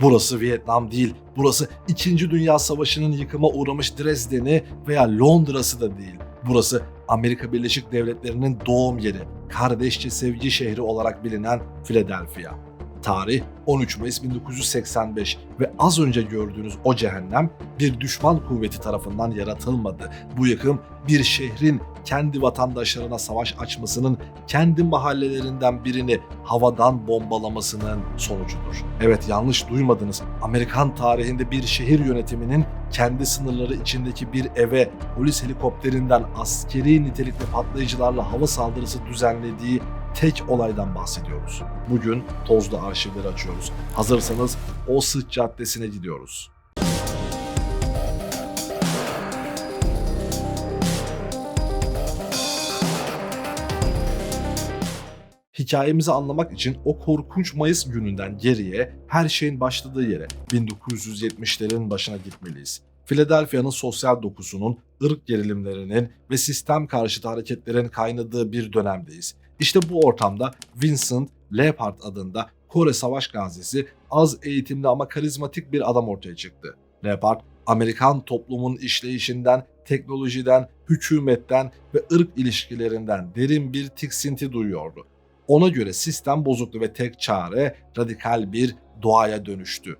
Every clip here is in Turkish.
Burası Vietnam değil, burası 2. Dünya Savaşı'nın yıkıma uğramış Dresden'i veya Londra'sı da değil. Burası Amerika Birleşik Devletleri'nin doğum yeri, kardeşçe sevgi şehri olarak bilinen Philadelphia. Tarih 13 Mayıs 1985 ve az önce gördüğünüz o cehennem bir düşman kuvveti tarafından yaratılmadı. Bu yıkım bir şehrin kendi vatandaşlarına savaş açmasının, kendi mahallelerinden birini havadan bombalamasının sonucudur. Evet yanlış duymadınız. Amerikan tarihinde bir şehir yönetiminin kendi sınırları içindeki bir eve polis helikopterinden askeri nitelikli patlayıcılarla hava saldırısı düzenlediği tek olaydan bahsediyoruz. Bugün tozlu arşivleri açıyoruz. Hazırsanız o sıç caddesine gidiyoruz. Hikayemizi anlamak için o korkunç Mayıs gününden geriye her şeyin başladığı yere 1970'lerin başına gitmeliyiz. Philadelphia'nın sosyal dokusunun, ırk gerilimlerinin ve sistem karşıtı hareketlerin kaynadığı bir dönemdeyiz. İşte bu ortamda Vincent Leopard adında Kore savaş gazisi az eğitimli ama karizmatik bir adam ortaya çıktı. Leopard, Amerikan toplumun işleyişinden, teknolojiden, hükümetten ve ırk ilişkilerinden derin bir tiksinti duyuyordu. Ona göre sistem bozuktu ve tek çare radikal bir doğaya dönüştü.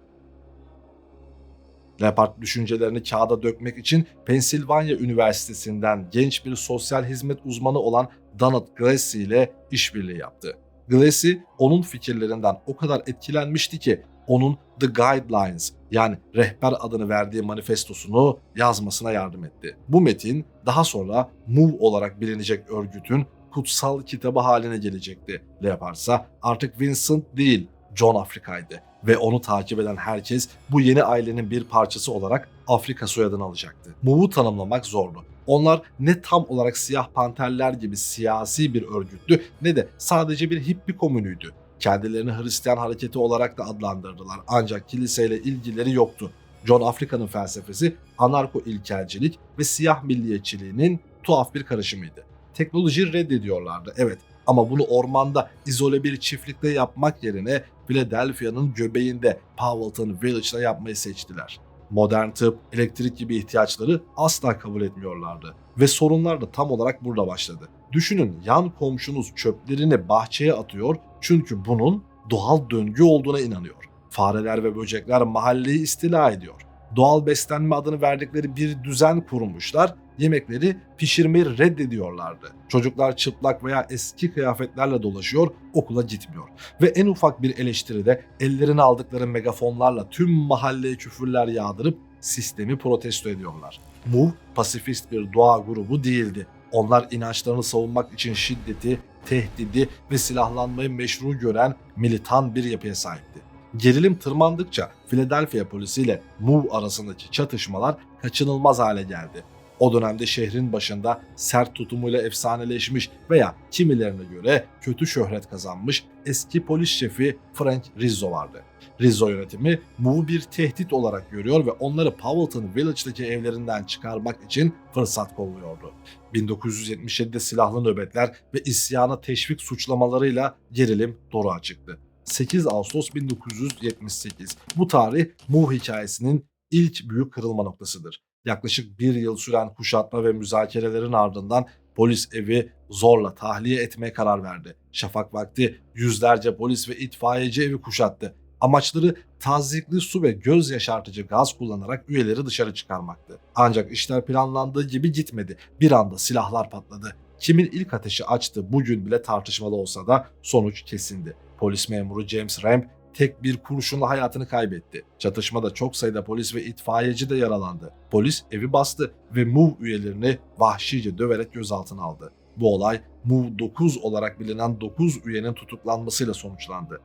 Leopard düşüncelerini kağıda dökmek için Pensilvanya Üniversitesi'nden genç bir sosyal hizmet uzmanı olan Donald Glassy ile işbirliği yaptı. Glassy onun fikirlerinden o kadar etkilenmişti ki onun The Guidelines yani rehber adını verdiği manifestosunu yazmasına yardım etti. Bu metin daha sonra MOVE olarak bilinecek örgütün kutsal kitabı haline gelecekti. Leopard ise artık Vincent değil John Afrika'ydı ve onu takip eden herkes bu yeni ailenin bir parçası olarak Afrika soyadını alacaktı. MOVE'u tanımlamak zordu. Onlar ne tam olarak siyah panterler gibi siyasi bir örgüttü ne de sadece bir hippi komünüydü. Kendilerini Hristiyan hareketi olarak da adlandırdılar ancak kiliseyle ilgileri yoktu. John Afrika'nın felsefesi anarko ilkelcilik ve siyah milliyetçiliğinin tuhaf bir karışımıydı. Teknolojiyi reddediyorlardı evet ama bunu ormanda izole bir çiftlikte yapmak yerine Philadelphia'nın göbeğinde Powelton Village'da yapmayı seçtiler. Modern tıp, elektrik gibi ihtiyaçları asla kabul etmiyorlardı. Ve sorunlar da tam olarak burada başladı. Düşünün yan komşunuz çöplerini bahçeye atıyor çünkü bunun doğal döngü olduğuna inanıyor. Fareler ve böcekler mahalleyi istila ediyor. Doğal beslenme adını verdikleri bir düzen kurmuşlar yemekleri pişirmeyi reddediyorlardı. Çocuklar çıplak veya eski kıyafetlerle dolaşıyor, okula gitmiyor. Ve en ufak bir eleştiride ellerine aldıkları megafonlarla tüm mahalleye küfürler yağdırıp sistemi protesto ediyorlar. MUV pasifist bir doğa grubu değildi. Onlar inançlarını savunmak için şiddeti, tehdidi ve silahlanmayı meşru gören militan bir yapıya sahipti. Gerilim tırmandıkça Philadelphia polisiyle MUV arasındaki çatışmalar kaçınılmaz hale geldi. O dönemde şehrin başında sert tutumuyla efsaneleşmiş veya kimilerine göre kötü şöhret kazanmış eski polis şefi Frank Rizzo vardı. Rizzo yönetimi bu bir tehdit olarak görüyor ve onları Powelton Village'daki evlerinden çıkarmak için fırsat kolluyordu. 1977'de silahlı nöbetler ve isyana teşvik suçlamalarıyla gerilim doruğa çıktı. 8 Ağustos 1978. Bu tarih Mu hikayesinin ilk büyük kırılma noktasıdır. Yaklaşık bir yıl süren kuşatma ve müzakerelerin ardından polis evi zorla tahliye etmeye karar verdi. Şafak vakti yüzlerce polis ve itfaiyeci evi kuşattı. Amaçları tazikli su ve göz yaşartıcı gaz kullanarak üyeleri dışarı çıkarmaktı. Ancak işler planlandığı gibi gitmedi. Bir anda silahlar patladı. Kimin ilk ateşi açtı bugün bile tartışmalı olsa da sonuç kesindi. Polis memuru James Ramp tek bir kurşunla hayatını kaybetti. Çatışmada çok sayıda polis ve itfaiyeci de yaralandı. Polis evi bastı ve MUV üyelerini vahşice döverek gözaltına aldı. Bu olay MUV 9 olarak bilinen 9 üyenin tutuklanmasıyla sonuçlandı.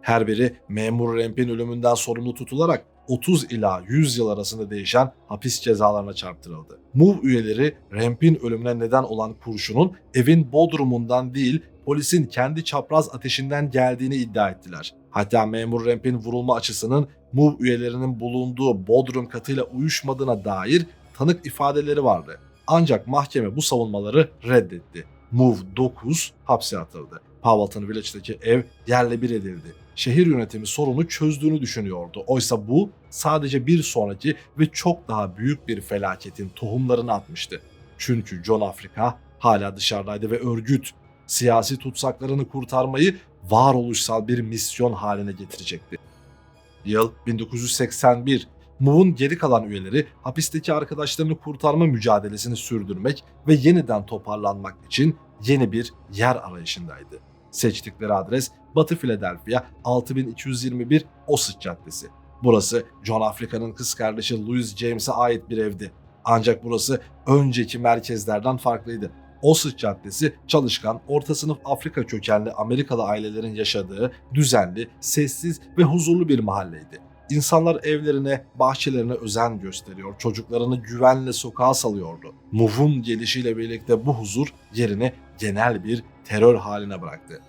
Her biri memur Remp'in ölümünden sorumlu tutularak 30 ila 100 yıl arasında değişen hapis cezalarına çarptırıldı. MUV üyeleri Remp'in ölümüne neden olan kurşunun evin bodrumundan değil polisin kendi çapraz ateşinden geldiğini iddia ettiler. Hatta memur Remp'in vurulma açısının MUV üyelerinin bulunduğu bodrum katıyla uyuşmadığına dair tanık ifadeleri vardı. Ancak mahkeme bu savunmaları reddetti. MUV 9 hapse atıldı. Powelton Village'daki ev yerle bir edildi. Şehir yönetimi sorunu çözdüğünü düşünüyordu. Oysa bu sadece bir sonraki ve çok daha büyük bir felaketin tohumlarını atmıştı. Çünkü John Afrika hala dışarıdaydı ve örgüt siyasi tutsaklarını kurtarmayı varoluşsal bir misyon haline getirecekti. Yıl 1981. MOV'un geri kalan üyeleri hapisteki arkadaşlarını kurtarma mücadelesini sürdürmek ve yeniden toparlanmak için yeni bir yer arayışındaydı. Seçtikleri adres Batı Philadelphia 6221 Osage Caddesi. Burası John Africa'nın kız kardeşi Louis James'e ait bir evdi. Ancak burası önceki merkezlerden farklıydı. Osage Caddesi çalışkan, orta sınıf Afrika kökenli Amerikalı ailelerin yaşadığı düzenli, sessiz ve huzurlu bir mahalleydi. İnsanlar evlerine, bahçelerine özen gösteriyor, çocuklarını güvenle sokağa salıyordu. MOV'un gelişiyle birlikte bu huzur yerini genel bir terör haline bıraktı.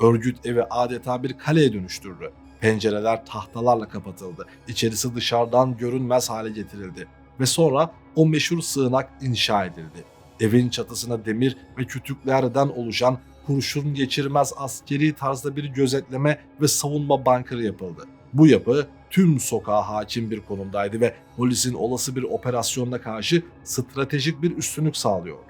Örgüt evi adeta bir kaleye dönüştürdü. Pencereler tahtalarla kapatıldı. İçerisi dışarıdan görünmez hale getirildi. Ve sonra o meşhur sığınak inşa edildi. Evin çatısına demir ve kütüklerden oluşan kurşun geçirmez askeri tarzda bir gözetleme ve savunma bankırı yapıldı. Bu yapı tüm sokağa hakim bir konumdaydı ve polisin olası bir operasyonuna karşı stratejik bir üstünlük sağlıyordu.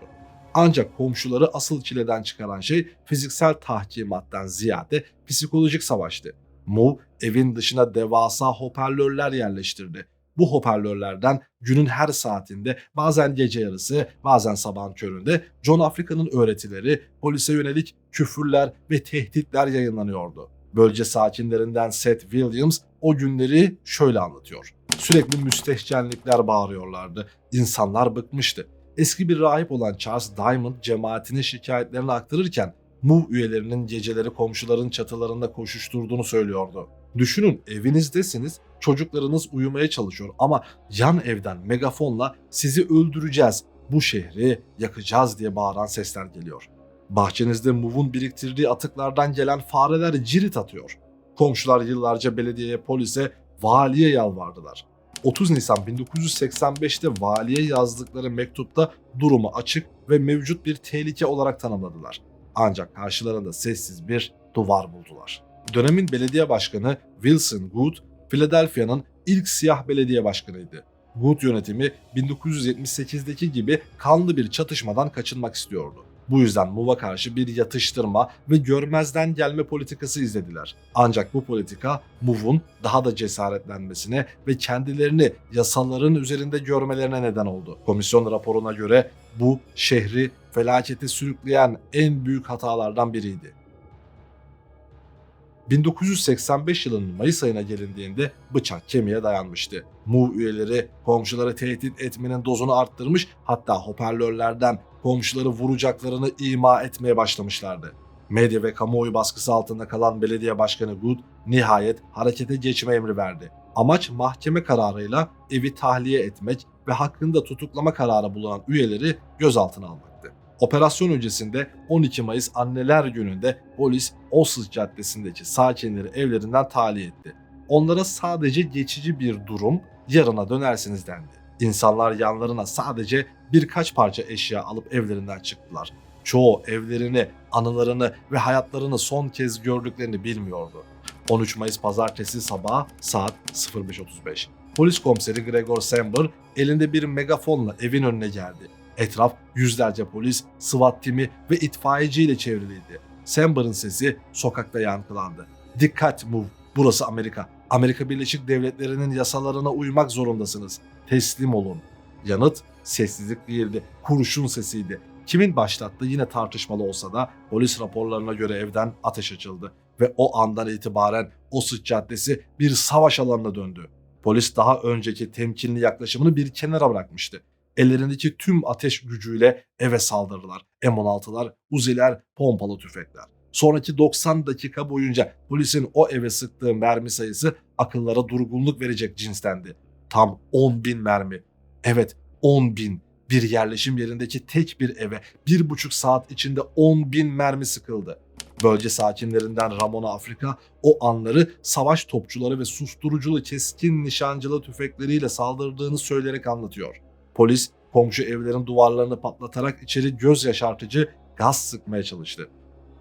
Ancak komşuları asıl çileden çıkaran şey fiziksel tahkimattan ziyade psikolojik savaştı. Mov evin dışına devasa hoparlörler yerleştirdi. Bu hoparlörlerden günün her saatinde bazen gece yarısı bazen sabahın köründe John Africa'nın öğretileri, polise yönelik küfürler ve tehditler yayınlanıyordu. Bölge sakinlerinden Seth Williams o günleri şöyle anlatıyor. Sürekli müstehcenlikler bağırıyorlardı. İnsanlar bıkmıştı. Eski bir rahip olan Charles Diamond cemaatinin şikayetlerini aktarırken MUV üyelerinin geceleri komşuların çatılarında koşuşturduğunu söylüyordu. Düşünün evinizdesiniz, çocuklarınız uyumaya çalışıyor ama yan evden megafonla sizi öldüreceğiz, bu şehri yakacağız diye bağıran sesler geliyor. Bahçenizde MUV'un biriktirdiği atıklardan gelen fareler cirit atıyor. Komşular yıllarca belediyeye, polise, valiye yalvardılar. 30 Nisan 1985'te valiye yazdıkları mektupta durumu açık ve mevcut bir tehlike olarak tanımladılar. Ancak karşılarında sessiz bir duvar buldular. Dönemin belediye başkanı Wilson Good, Philadelphia'nın ilk siyah belediye başkanıydı. Good yönetimi 1978'deki gibi kanlı bir çatışmadan kaçınmak istiyordu. Bu yüzden MUV'a karşı bir yatıştırma ve görmezden gelme politikası izlediler. Ancak bu politika MUV'un daha da cesaretlenmesine ve kendilerini yasaların üzerinde görmelerine neden oldu. Komisyon raporuna göre bu şehri felakete sürükleyen en büyük hatalardan biriydi. 1985 yılının Mayıs ayına gelindiğinde bıçak kemiğe dayanmıştı. MUV üyeleri komşuları tehdit etmenin dozunu arttırmış hatta hoparlörlerden komşuları vuracaklarını ima etmeye başlamışlardı. Medya ve kamuoyu baskısı altında kalan belediye başkanı Good nihayet harekete geçme emri verdi. Amaç mahkeme kararıyla evi tahliye etmek ve hakkında tutuklama kararı bulunan üyeleri gözaltına almaktı. Operasyon öncesinde 12 Mayıs Anneler Günü'nde polis Osuz Caddesi'ndeki sakinleri evlerinden tahliye etti. Onlara sadece geçici bir durum, yarına dönersiniz dendi. İnsanlar yanlarına sadece birkaç parça eşya alıp evlerinden çıktılar. Çoğu evlerini, anılarını ve hayatlarını son kez gördüklerini bilmiyordu. 13 Mayıs pazartesi sabahı saat 05.35. Polis komiseri Gregor Samber elinde bir megafonla evin önüne geldi. Etraf yüzlerce polis, SWAT timi ve itfaiyeciyle çevriliydi. Samber'ın sesi sokakta yankılandı. Dikkat move, burası Amerika. Amerika Birleşik Devletleri'nin yasalarına uymak zorundasınız. Teslim olun. Yanıt sessizlik değildi, kurşun sesiydi. Kimin başlattığı yine tartışmalı olsa da polis raporlarına göre evden ateş açıldı ve o andan itibaren o sıç caddesi bir savaş alanına döndü. Polis daha önceki temkinli yaklaşımını bir kenara bırakmıştı. Ellerindeki tüm ateş gücüyle eve saldırdılar. M16'lar, Uzi'ler, pompalı tüfekler. Sonraki 90 dakika boyunca polisin o eve sıktığı mermi sayısı akıllara durgunluk verecek cinstendi. Tam 10 bin mermi. Evet 10 bin. Bir yerleşim yerindeki tek bir eve bir buçuk saat içinde 10 bin mermi sıkıldı. Bölge sakinlerinden Ramona Afrika o anları savaş topçuları ve susturuculu keskin nişancılı tüfekleriyle saldırdığını söyleyerek anlatıyor. Polis komşu evlerin duvarlarını patlatarak içeri göz yaşartıcı gaz sıkmaya çalıştı.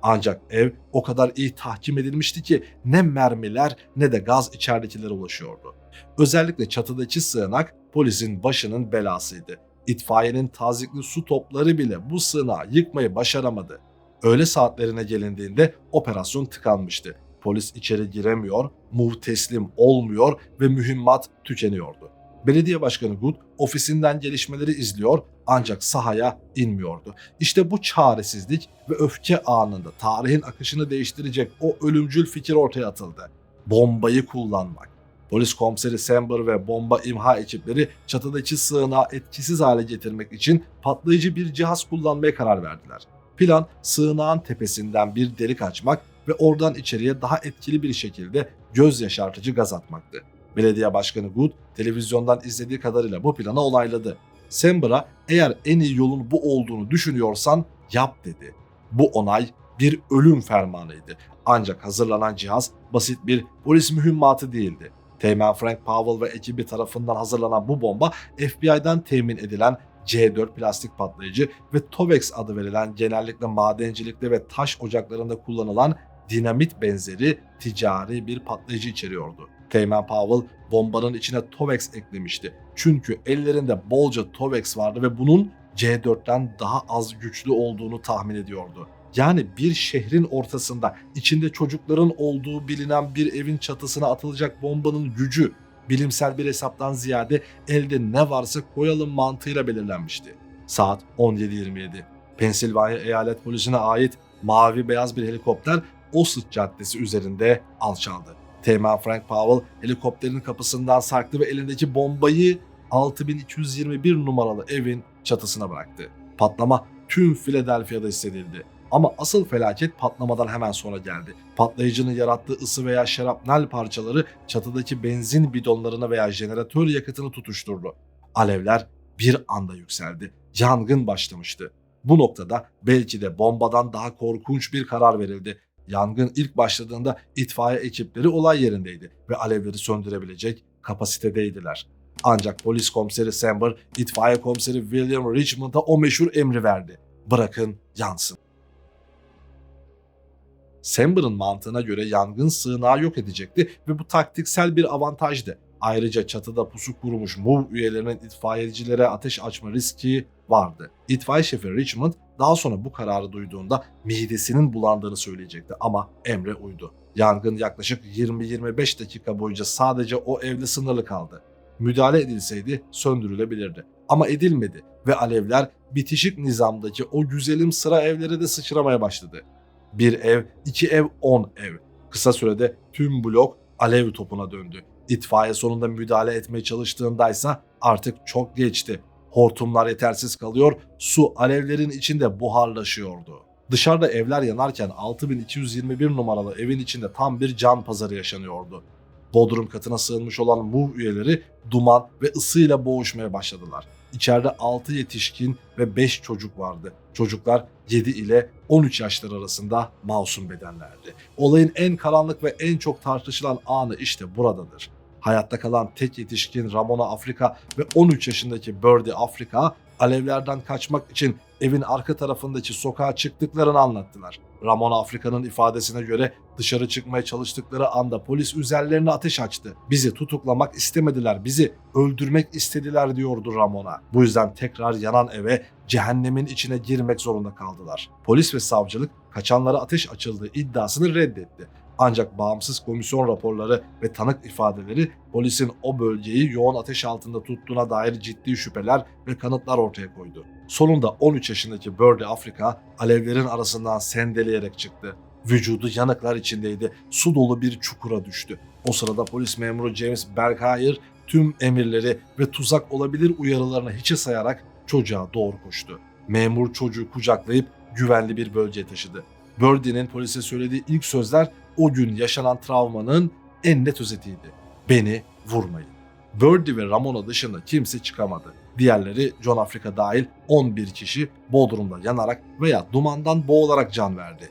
Ancak ev o kadar iyi tahkim edilmişti ki ne mermiler ne de gaz içeridekilere ulaşıyordu. Özellikle çatıdaki sığınak polisin başının belasıydı. İtfaiyenin tazikli su topları bile bu sığınağı yıkmayı başaramadı. Öğle saatlerine gelindiğinde operasyon tıkanmıştı. Polis içeri giremiyor, muv teslim olmuyor ve mühimmat tükeniyordu. Belediye Başkanı Good ofisinden gelişmeleri izliyor ancak sahaya inmiyordu. İşte bu çaresizlik ve öfke anında tarihin akışını değiştirecek o ölümcül fikir ortaya atıldı. Bombayı kullanmak. Polis komiseri Samber ve bomba imha ekipleri çatıdaki sığınağı etkisiz hale getirmek için patlayıcı bir cihaz kullanmaya karar verdiler. Plan sığınağın tepesinden bir delik açmak ve oradan içeriye daha etkili bir şekilde göz yaşartıcı gaz atmaktı. Belediye Başkanı Good televizyondan izlediği kadarıyla bu planı onayladı. Samber'a eğer en iyi yolun bu olduğunu düşünüyorsan yap dedi. Bu onay bir ölüm fermanıydı. Ancak hazırlanan cihaz basit bir polis mühimmatı değildi. Teğmen Frank Powell ve ekibi tarafından hazırlanan bu bomba FBI'den temin edilen C4 plastik patlayıcı ve TOVEX adı verilen genellikle madencilikte ve taş ocaklarında kullanılan dinamit benzeri ticari bir patlayıcı içeriyordu. Teğmen Powell bombanın içine TOVEX eklemişti. Çünkü ellerinde bolca TOVEX vardı ve bunun C4'ten daha az güçlü olduğunu tahmin ediyordu. Yani bir şehrin ortasında içinde çocukların olduğu bilinen bir evin çatısına atılacak bombanın gücü bilimsel bir hesaptan ziyade elde ne varsa koyalım mantığıyla belirlenmişti. Saat 17.27. Pensilvanya Eyalet Polisi'ne ait mavi beyaz bir helikopter Osage Caddesi üzerinde alçaldı. Teğmen Frank Powell helikopterin kapısından sarktı ve elindeki bombayı 6221 numaralı evin çatısına bıraktı. Patlama tüm Philadelphia'da hissedildi. Ama asıl felaket patlamadan hemen sonra geldi. Patlayıcının yarattığı ısı veya şarapnel parçaları çatıdaki benzin bidonlarına veya jeneratör yakıtını tutuşturdu. Alevler bir anda yükseldi. Yangın başlamıştı. Bu noktada belki de bombadan daha korkunç bir karar verildi. Yangın ilk başladığında itfaiye ekipleri olay yerindeydi ve alevleri söndürebilecek kapasitedeydiler. Ancak polis komiseri Samber, itfaiye komiseri William Richmond'a o meşhur emri verdi. Bırakın yansın. Samber'ın mantığına göre yangın sığınağı yok edecekti ve bu taktiksel bir avantajdı. Ayrıca çatıda pusu kurmuş MOV üyelerinin itfaiyecilere ateş açma riski vardı. İtfaiye şefi Richmond daha sonra bu kararı duyduğunda midesinin bulandığını söyleyecekti ama emre uydu. Yangın yaklaşık 20-25 dakika boyunca sadece o evde sınırlı kaldı. Müdahale edilseydi söndürülebilirdi. Ama edilmedi ve alevler bitişik nizamdaki o güzelim sıra evlere de sıçramaya başladı. Bir ev, iki ev, on ev. Kısa sürede tüm blok alev topuna döndü. İtfaiye sonunda müdahale etmeye çalıştığındaysa artık çok geçti. Hortumlar yetersiz kalıyor, su alevlerin içinde buharlaşıyordu. Dışarıda evler yanarken 6221 numaralı evin içinde tam bir can pazarı yaşanıyordu. Bodrum katına sığınmış olan MUV üyeleri duman ve ısıyla boğuşmaya başladılar. İçeride 6 yetişkin ve 5 çocuk vardı. Çocuklar 7 ile 13 yaşlar arasında masum bedenlerdi. Olayın en karanlık ve en çok tartışılan anı işte buradadır. Hayatta kalan tek yetişkin Ramona Afrika ve 13 yaşındaki Birdie Afrika alevlerden kaçmak için evin arka tarafındaki sokağa çıktıklarını anlattılar. Ramona Afrika'nın ifadesine göre dışarı çıkmaya çalıştıkları anda polis üzerlerine ateş açtı. Bizi tutuklamak istemediler, bizi öldürmek istediler diyordu Ramona. Bu yüzden tekrar yanan eve cehennemin içine girmek zorunda kaldılar. Polis ve savcılık kaçanlara ateş açıldığı iddiasını reddetti. Ancak bağımsız komisyon raporları ve tanık ifadeleri polisin o bölgeyi yoğun ateş altında tuttuğuna dair ciddi şüpheler ve kanıtlar ortaya koydu. Sonunda 13 yaşındaki Birdie Afrika alevlerin arasından sendeleyerek çıktı. Vücudu yanıklar içindeydi. Su dolu bir çukura düştü. O sırada polis memuru James Berkshire tüm emirleri ve tuzak olabilir uyarılarını hiçe sayarak çocuğa doğru koştu. Memur çocuğu kucaklayıp güvenli bir bölgeye taşıdı. Birdie'nin polise söylediği ilk sözler o gün yaşanan travmanın en net özetiydi. Beni vurmayın. Birdie ve Ramona dışında kimse çıkamadı. Diğerleri John Afrika dahil 11 kişi Bodrum'da yanarak veya dumandan boğularak can verdi.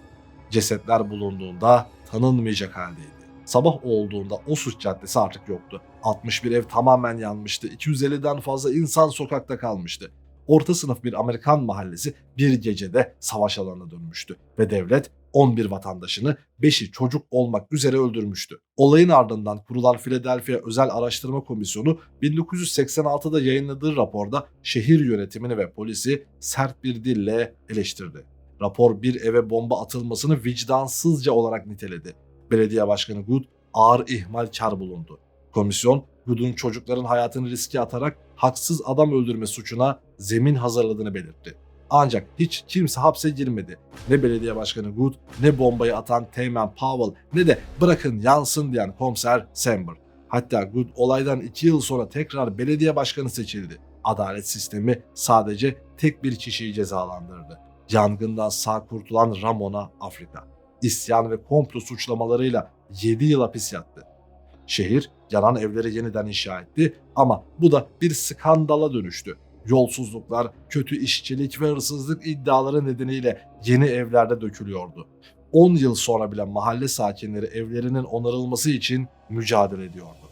Cesetler bulunduğunda tanınmayacak haldeydi. Sabah olduğunda Osus Caddesi artık yoktu. 61 ev tamamen yanmıştı. 250'den fazla insan sokakta kalmıştı. Orta sınıf bir Amerikan mahallesi bir gecede savaş alanına dönmüştü ve devlet 11 vatandaşını 5'i çocuk olmak üzere öldürmüştü. Olayın ardından kurulan Philadelphia Özel Araştırma Komisyonu 1986'da yayınladığı raporda şehir yönetimini ve polisi sert bir dille eleştirdi. Rapor bir eve bomba atılmasını vicdansızca olarak niteledi. Belediye Başkanı Good ağır ihmalkar bulundu. Komisyon, Good'un çocukların hayatını riske atarak haksız adam öldürme suçuna zemin hazırladığını belirtti. Ancak hiç kimse hapse girmedi. Ne belediye başkanı Good, ne bombayı atan Teğmen Powell, ne de bırakın yansın diyen komiser Samber. Hatta Good olaydan iki yıl sonra tekrar belediye başkanı seçildi. Adalet sistemi sadece tek bir kişiyi cezalandırdı. Yangından sağ kurtulan Ramona Afrika. İsyan ve komplo suçlamalarıyla 7 yıl hapis yattı. Şehir yanan evleri yeniden inşa etti ama bu da bir skandala dönüştü. Yolsuzluklar, kötü işçilik ve hırsızlık iddiaları nedeniyle yeni evlerde dökülüyordu. 10 yıl sonra bile mahalle sakinleri evlerinin onarılması için mücadele ediyordu.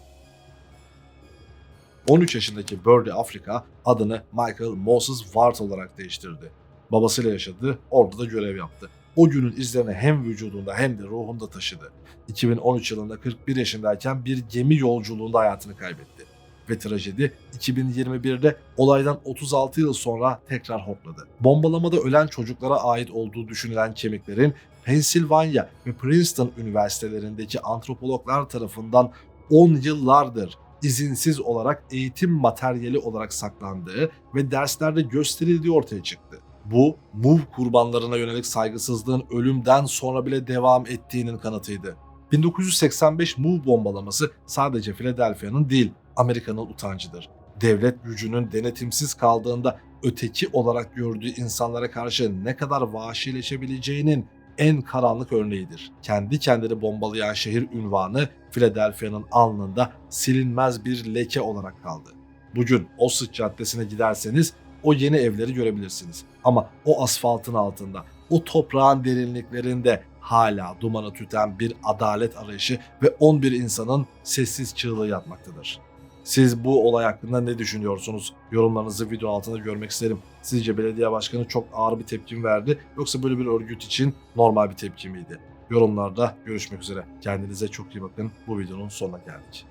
13 yaşındaki Birdie Afrika adını Michael Moses Ward olarak değiştirdi. Babasıyla yaşadı, orada da görev yaptı. O günün izlerini hem vücudunda hem de ruhunda taşıdı. 2013 yılında 41 yaşındayken bir gemi yolculuğunda hayatını kaybetti. Ve trajedi 2021'de olaydan 36 yıl sonra tekrar hopladı. Bombalamada ölen çocuklara ait olduğu düşünülen kemiklerin Pennsylvania ve Princeton üniversitelerindeki antropologlar tarafından 10 yıllardır izinsiz olarak eğitim materyali olarak saklandığı ve derslerde gösterildiği ortaya çıktı. Bu, MUV kurbanlarına yönelik saygısızlığın ölümden sonra bile devam ettiğinin kanıtıydı. 1985 MUV bombalaması sadece Philadelphia'nın değil, Amerika'nın utancıdır. Devlet gücünün denetimsiz kaldığında öteki olarak gördüğü insanlara karşı ne kadar vahşileşebileceğinin en karanlık örneğidir. Kendi kendini bombalayan şehir ünvanı Philadelphia'nın alnında silinmez bir leke olarak kaldı. Bugün o sıç caddesine giderseniz o yeni evleri görebilirsiniz. Ama o asfaltın altında, o toprağın derinliklerinde hala dumanı tüten bir adalet arayışı ve 11 insanın sessiz çığlığı yatmaktadır. Siz bu olay hakkında ne düşünüyorsunuz? Yorumlarınızı video altında görmek isterim. Sizce belediye başkanı çok ağır bir tepki mi verdi yoksa böyle bir örgüt için normal bir tepki miydi? Yorumlarda görüşmek üzere. Kendinize çok iyi bakın. Bu videonun sonuna geldik.